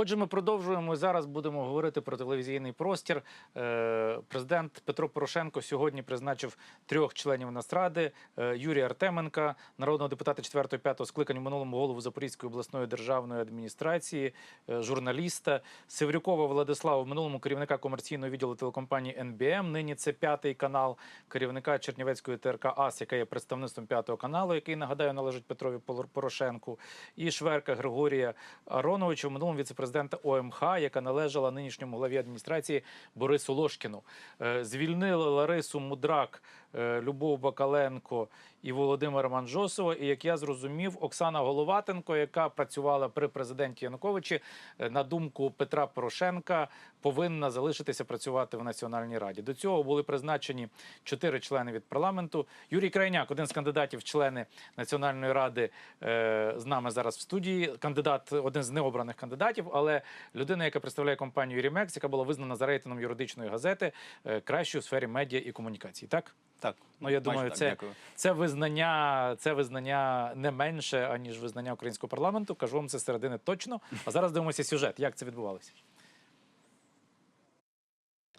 Отже, ми продовжуємо. Зараз будемо говорити про телевізійний простір. Е, Президент Петро Порошенко сьогодні призначив трьох членів Нацради: Е, Юрія Артеменка, народного депутата 4-5 скликання в минулому голову Запорізької обласної державної адміністрації, е, журналіста Севрюкова Владислава, в минулому керівника комерційного відділу телекомпанії НБМ. Нині це п'ятий канал, керівника Чернівецької ТРК АС, яка є представництвом п'ятого каналу, який нагадаю належить Петрові Порошенку, і Шверка Григорія Ароновича, в минулому віцепрезидента ОМХ, яка належала нинішньому главі адміністрації Борису Лошкіну. Е, Звільнили Ларису Мудрак, Любов Бакаленко і Володимира Манжосова. І як я зрозумів, Оксана Головатенко, яка працювала при президенті Януковичі, е, на думку Петра Порошенка, повинна залишитися працювати в Національній раді. До цього були призначені чотири члени від парламенту. Юрій Крайняк, один з кандидатів, члени Національної ради, е, з нами зараз в студії. Кандидат, один з необраних кандидатів, але людина, яка представляє компанію Рімекс, яка була визнана за рейтингом юридичної газети е, кращою у сфері медіа і комунікацій. Так Так, ну я думаю, так, це, дякую. це визнання, це визнання не менше аніж визнання українського парламенту. Кажу вам це середини точно. А зараз дивимося сюжет. Як це відбувалося?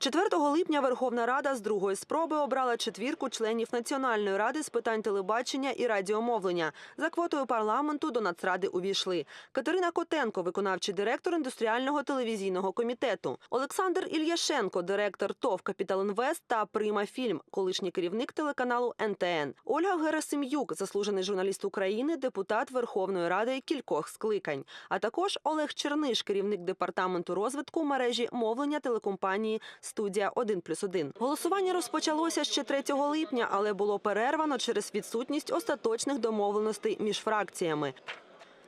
4 липня Верховна Рада з другої спроби обрала четвірку членів Національної ради з питань телебачення і радіомовлення. За квотою парламенту до Нацради увійшли Катерина Котенко, виконавчий директор індустріального телевізійного комітету, Олександр Ільяшенко, директор ТОВ Капітал Інвест та Прима Фільм, колишній керівник телеканалу НТН, Ольга Герасим'юк, заслужений журналіст України, депутат Верховної Ради кількох скликань, а також Олег Черниш, керівник департаменту розвитку мережі мовлення телекомпанії Студія 1+,1». Голосування розпочалося ще 3 липня, але було перервано через відсутність остаточних домовленостей між фракціями.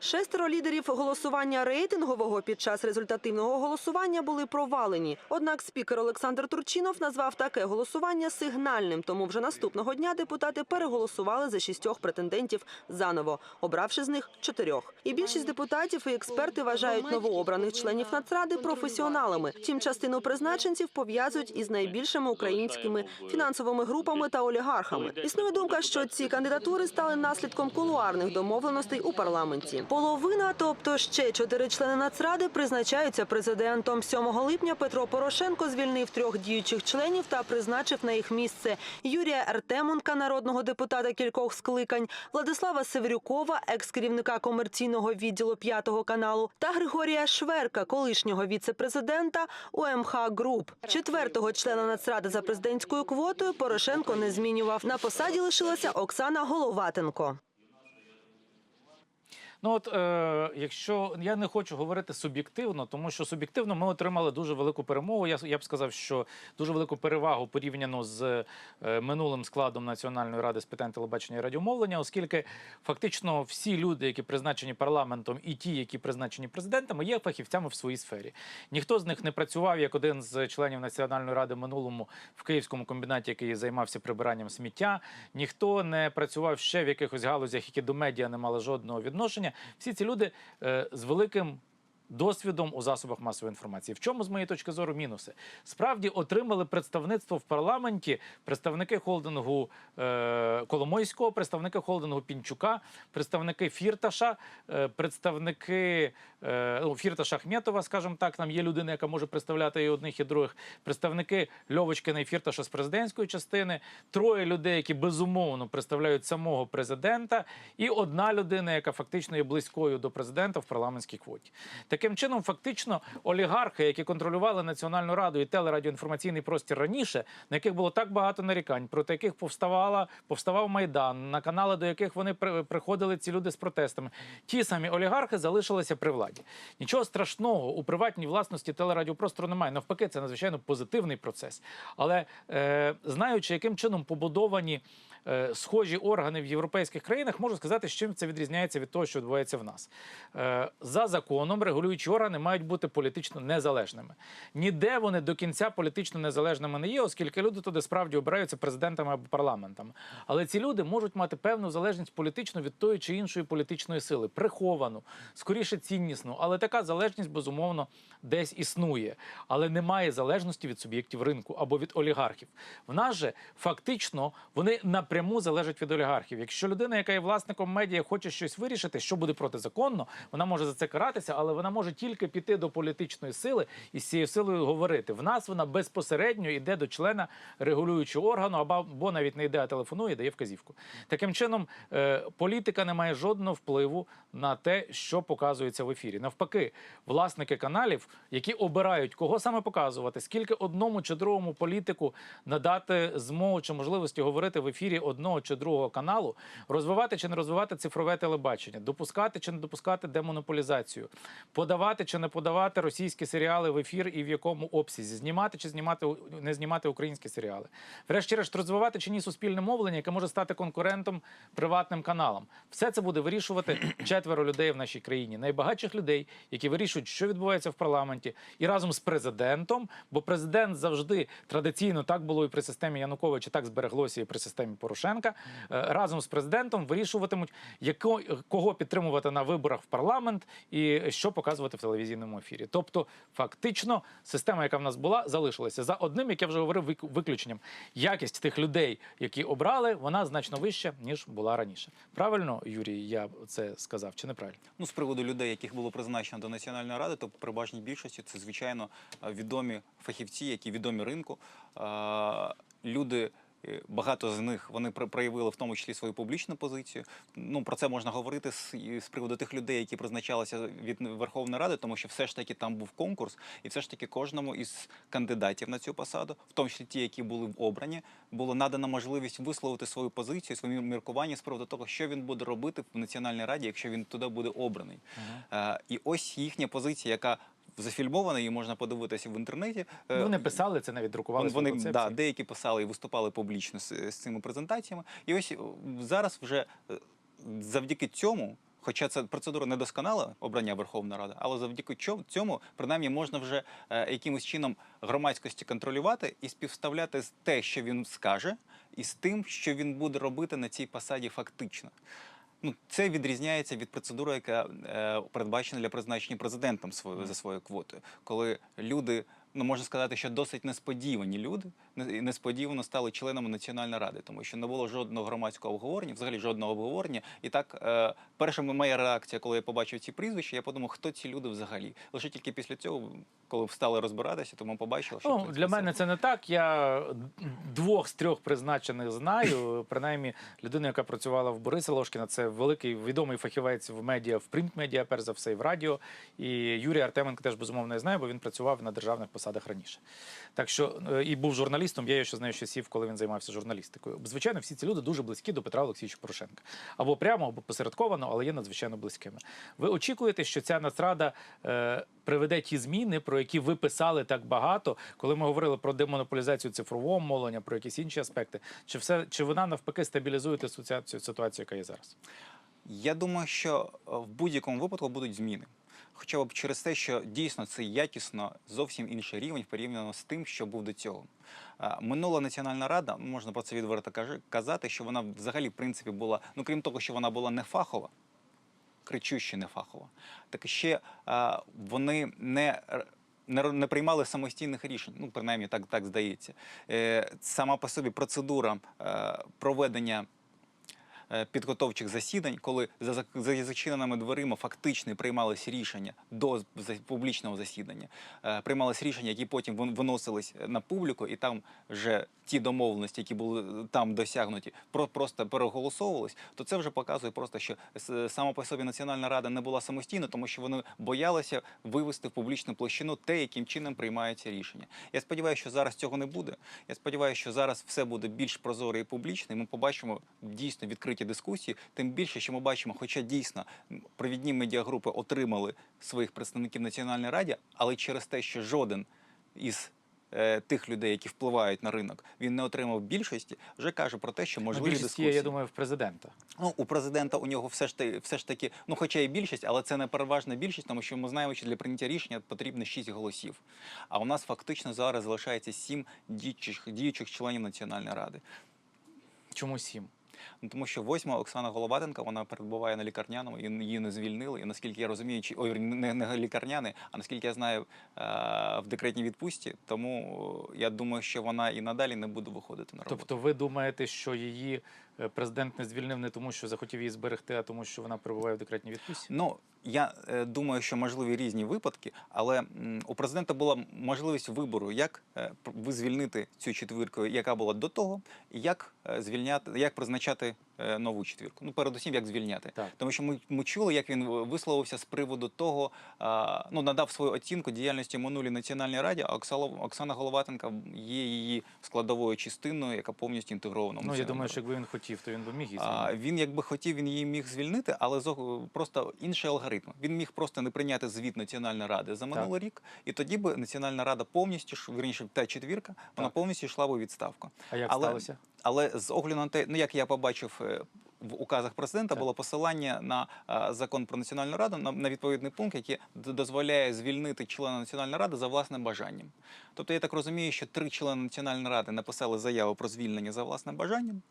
Шестеро лідерів голосування рейтингового під час результативного голосування були провалені. Однак спікер Олександр Турчинов назвав таке голосування сигнальним. Тому вже наступного дня депутати переголосували за шістьох претендентів заново, обравши з них чотирьох. І більшість депутатів і експерти вважають новообраних членів Нацради професіоналами. Втім, частину призначенців пов'язують із найбільшими українськими фінансовими групами та олігархами. Існує думка, що ці кандидатури стали наслідком кулуарних домовленостей у парламенті. Половина, тобто ще чотири члени Нацради, призначаються президентом. 7 липня Петро Порошенко звільнив трьох діючих членів та призначив на їх місце Юрія Артемонка, народного депутата кількох скликань, Владислава Севрюкова, екс-керівника комерційного відділу п'ятого каналу, та Григорія Шверка, колишнього віце-президента УМХ Груп. Четвертого члена Нацради за президентською квотою Порошенко не змінював. На посаді лишилася Оксана Головатенко. Ну от е, якщо я не хочу говорити суб'єктивно, тому що суб'єктивно ми отримали дуже велику перемогу. Я, я б сказав, що дуже велику перевагу порівняно з е, минулим складом Національної ради з питань телебачення і радіомовлення, оскільки фактично всі люди, які призначені парламентом, і ті, які призначені президентами, є фахівцями в своїй сфері. Ніхто з них не працював як один з членів Національної ради минулому в київському комбінаті, який займався прибиранням сміття. Ніхто не працював ще в якихось галузях, які до медіа не мали жодного відношення. Всі ці люди е, з великим. Досвідом у засобах масової інформації. В чому, з моєї точки зору, мінуси? Справді отримали представництво в парламенті представники холдингу е, Коломойського, представники холдингу Пінчука, представники Фірташа, е, представники е, ну, Фірташа Ахметова, скажімо так, там є людина, яка може представляти і одних, і других, представники Льовочкина і Фірташа з президентської частини, троє людей, які безумовно представляють самого президента, і одна людина, яка фактично є близькою до президента в парламентській квоті. Таким чином, фактично, олігархи, які контролювали Національну раду і телерадіоінформаційний простір раніше, на яких було так багато нарікань, проти яких повставала, повставав майдан, на канали, до яких вони при- приходили ці люди з протестами. Ті самі олігархи залишилися при владі. Нічого страшного у приватній власності телерадіопростору немає. Навпаки, це надзвичайно позитивний процес. Але е, знаючи, яким чином побудовані схожі органи в європейських країнах, можу сказати, з чим це відрізняється від того, що відбувається в нас. Е, за законом регулюючі органи мають бути політично незалежними. Ніде вони до кінця політично незалежними не є, оскільки люди туди справді обираються президентами або парламентами. Але ці люди можуть мати певну залежність політично від тої чи іншої політичної сили, приховану, скоріше ціннісну, але така залежність безумовно десь існує, але немає залежності від суб'єктів ринку або від олігархів. В нас же фактично вони напряму напряму залежить від олігархів. Якщо людина, яка є власником медіа, хоче щось вирішити, що буде протизаконно, вона може за це каратися, але вона може тільки піти до політичної сили і з цією силою говорити. В нас вона безпосередньо йде до члена регулюючого органу, або, навіть не йде, а телефонує, дає вказівку. Таким чином, е, політика не має жодного впливу на те, що показується в ефірі. Навпаки, власники каналів, які обирають, кого саме показувати, скільки одному чи другому політику надати змогу чи можливості говорити в ефірі одного чи другого каналу, розвивати чи не розвивати цифрове телебачення, допускати чи не допускати демонополізацію, подавати чи не подавати російські серіали в ефір і в якому обсязі, знімати чи знімати не знімати українські серіали. Врешті-решт, розвивати чи ні суспільне мовлення, яке може стати конкурентом приватним каналам. Все це буде вирішувати четверо людей в нашій країні, найбагатших людей, які вирішують, що відбувається в парламенті, і разом з президентом, бо президент завжди традиційно так було і при системі Януковича, так збереглося і при системі Порошенка. Е, Разом з президентом вирішуватимуть, яко, кого підтримувати на виборах в парламент і що показувати в телевізійному ефірі. Тобто, фактично, система, яка в нас була, залишилася за одним, як я вже говорив, виключенням. Якість тих людей, які обрали, вона значно вища ніж була раніше. Правильно, Юрій, я це сказав чи неправильно? Ну, з приводу людей, яких було призначено до Національної ради, то переважній більшості це, звичайно, е, відомі фахівці, які відомі ринку. Е, Люди. Багато з них вони проявили в тому числі свою публічну позицію. Ну про це можна говорити з, з приводу тих людей, які призначалися від Верховної Ради, тому що все ж таки там був конкурс, і все ж таки кожному із кандидатів на цю посаду, в тому числі ті, які були обрані, було надано можливість висловити свою позицію, своє міркування з приводу того, що він буде робити в Національній раді, якщо він туди буде обраний. Е, і ось їхня позиція, яка зафільмована, її можна подивитися в інтернеті. Е, Вони писали це, навіть друкували вони, да, деякі писали і виступали публічно з, з цими презентаціями. І ось е, зараз вже е, завдяки цьому. Хоча ця процедура не досконала обрання Верховної Ради, але завдяки цьому, принаймні, можна вже е, якимось чином громадськості контролювати і співставляти з те, що він скаже, і з тим, що він буде робити на цій посаді фактично. Ну, це відрізняється від процедури, яка е, передбачена для призначення президентом свою, за своєю квотою, коли люди, ну можна сказати, що досить несподівані люди несподівано стали членами Національної ради, тому що не було жодного громадського обговорення, взагалі жодного обговорення. І так, е, перша моя реакція, коли я побачив ці прізвища, я подумав, хто ці люди взагалі. Лише тільки після цього, коли стали розбиратися, то ми побачили, що Ну, принципі, для це- мене це не так. Я двох з трьох призначених знаю. Принаймні, людина, яка працювала в Бориса Ложкіна, це великий відомий фахівець в медіа, в принт-медіа, перш за все, і в радіо. І Юрій Артеменко теж безумовно я знаю, бо він працював на державних посадах раніше. Так що е, і був журналістом. Я ще знаю з часів, коли він займався журналістикою. Звичайно, всі ці люди дуже близькі до Петра Олексійовича Порошенка. Або прямо, або посередковано, але є надзвичайно близькими. Ви очікуєте, що ця нацрада е, приведе ті зміни, про які ви писали так багато, коли ми говорили про демонополізацію цифрового мовлення, про якісь інші аспекти? Чи все чи вона навпаки стабілізує ту ситуацію, ситуацію, яка є зараз? Я думаю, що е, в будь-якому випадку будуть зміни. Хоча б через те, що дійсно це якісно зовсім інший рівень порівняно з тим, що був до цього. Минула Національна рада, можна про це відверто казати, що вона взагалі, в принципі, була, ну крім того, що вона була не фахова, кричуще не фахова, так ще вони не. Не, приймали самостійних рішень, ну принаймні так, так здається. Е, сама по собі процедура е, проведення підготовчих засідань, коли за, за зачиненими дверима фактично приймалися рішення до публічного засідання, е, приймалися рішення, які потім вин- виносились на публіку, і там вже ті домовленості, які були е, там досягнуті, про просто переголосовувались, то це вже показує просто, що сама по собі Національна рада не була самостійна, тому що вони боялися вивести в публічну площину те, яким чином приймаються рішення. Я сподіваюся, що зараз цього не буде. Я сподіваюся, що зараз все буде більш прозоре і публічне. і Ми побачимо дійсно відкриті дискусії. Тим більше, що ми бачимо, хоча дійсно провідні медіагрупи отримали своїх представників в Національній раді, але через те, що жоден із е, тих людей, які впливають на ринок, він не отримав більшості, вже каже про те, що можливі Більшість дискусії. є, я думаю, в президента. Ну, у президента у нього все ж таки, все ж таки, ну хоча і більшість, але це не переважна більшість, тому що ми знаємо, що для прийняття рішення потрібно 6 голосів. А у нас фактично зараз залишається 7 діючих, діючих членів Національної ради. Чому сім? Ну, тому що восьма Оксана Головатенка вона перебуває на лікарняному і її не звільнили. І наскільки я розумію, чи ой, не, не лікарняний, а наскільки я знаю, е, в декретній відпустці. Тому е, я думаю, що вона і надалі не буде виходити на роботу. Тобто, ви думаєте, що її президент не звільнив не тому, що захотів її зберегти, а тому, що вона перебуває в декретній відпустці? Ну я е, думаю, що можливі різні випадки, але у президента була можливість вибору, як е, звільнити цю четвірку, яка була до того, і як е, звільняти, як призначати е, нову четвірку. Ну, передусім, як звільняти. Так. Тому що ми, ми чули, як він висловився з приводу того, а, ну надав свою оцінку діяльності минулій національній раді. А Оксана Головатенка є її складовою частиною, яка повністю інтегрована. Ну я думаю, що якби він хотів, то він би міг її А, він, якби хотів, він її міг звільнити, але просто інший алгоритм. Він міг просто не прийняти звіт Національної ради за минулий рік, і тоді б Національна рада повністю вірніше, та четвірка, вона Так. повністю йшла б у відставку. А як але- сталося? Але з огляду на те, ну як я побачив. е, В указах президента Так. було посилання на а, закон про національну раду на, на відповідний пункт, який дозволяє звільнити члена національної ради за власним бажанням. Тобто я так розумію, що три члени національної ради написали заяву про звільнення за власним бажанням.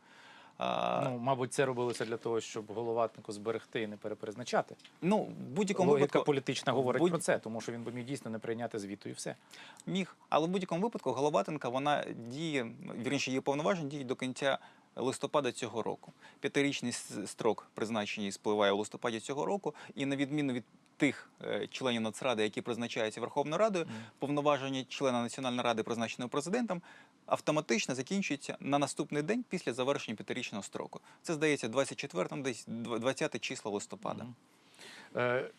Ну, мабуть, це робилося для того, щоб головатнику зберегти і не перепризначати. ну, в будь-якому Логіка випадку політична говорить будь- про це, тому що він би міг дійсно не прийняти звіту і все. Міг, але в будь-якому випадку Головатенка вона діє, вірніше її повноважень діють до кінця листопада цього року. П'ятирічний строк призначення спливає у листопаді цього року, і на відміну від тих е, членів Нацради, які призначаються Верховною Радою, повноваження члена Національної ради, призначеного президентом, автоматично закінчується на наступний день після завершення п'ятирічного строку. Це здається 24 десь 20 числа листопада. Mm Е,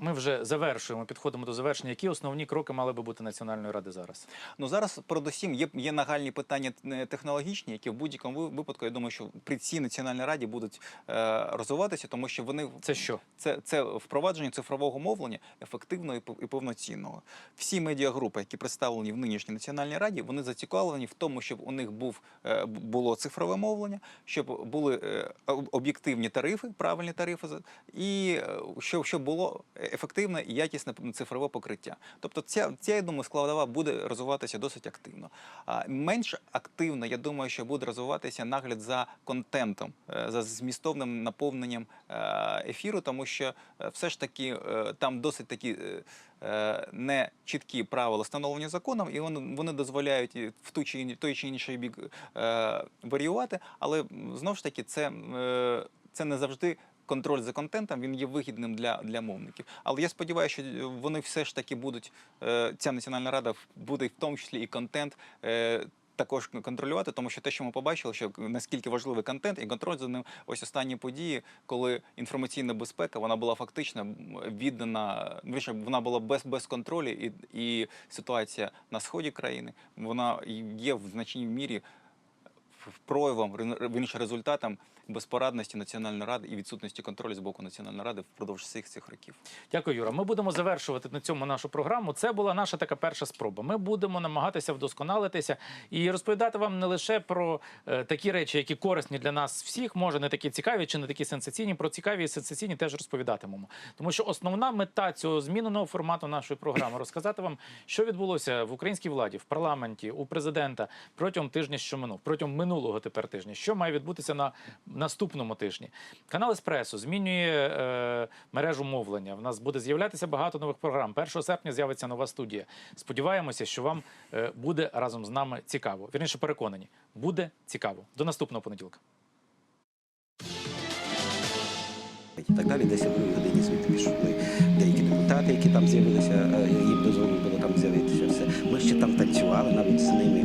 Ми вже завершуємо, підходимо до завершення. Які основні кроки мали би бути Національної ради зараз? Ну зараз передусім є, є нагальні питання е, технологічні, які в будь-якому випадку, я думаю, що при цій національній раді будуть е, розвиватися, тому що вони Це що? це, це впровадження цифрового мовлення ефективного і повноцінного. Всі медіагрупи, які представлені в нинішній національній раді, вони зацікавлені в тому, щоб у них був е, було цифрове мовлення, щоб були е, об'єктивні тарифи, правильні тарифи, і е, щоб, щоб було ефективне і якісне цифрове покриття. Тобто, ця, ця я думаю, складова буде розвиватися досить активно. Менш активно, я думаю, що буде розвиватися нагляд за контентом, е, за змістовним наповненням е, ефіру, тому що е, все ж таки там досить такі. Не чіткі правила встановлені законом, і вони, вони дозволяють в ту чи той чи інший бік варіювати, але знову ж таки це, це не завжди контроль за контентом він є вигідним для, для мовників. Але я сподіваюся, що вони все ж таки будуть, е, ця національна рада буде в тому числі і контент. Е, також контролювати, тому що те, що ми побачили, що наскільки важливий контент і контроль за ним, ось останні події, коли інформаційна безпека вона була фактично віддана, вірніше, вона була без, без контролю, і, і ситуація на сході країни вона є в значній мірі проявом, вірніше, результатом безпорадності Національної ради і відсутності контролю з боку Національної ради впродовж всіх цих років. Дякую, Юра. Ми будемо завершувати на цьому нашу програму. Це була наша така перша спроба. Ми будемо намагатися вдосконалитися і розповідати вам не лише про е, такі речі, які корисні для нас всіх, може не такі цікаві чи не такі сенсаційні. Про цікаві і сенсаційні теж розповідатимемо. Тому що основна мета цього зміненого формату нашої програми розказати вам, що відбулося в українській владі, в парламенті, у президента протягом тижня, що минув, протягом минулого тепер тижня, що має відбутися на наступному тижні. Канал Еспресо змінює е, мережу мовлення. В нас буде з'являтися багато нових програм. 1 серпня з'явиться нова студія. Сподіваємося, що вам е, буде разом з нами цікаво. Вірніше переконані, буде цікаво. До наступного понеділка. і так далі. Десь о годині звідти пішли деякі депутати, які там з'явилися, е, їм дозволено було там з'явитися все. Ми ще там танцювали навіть з ними.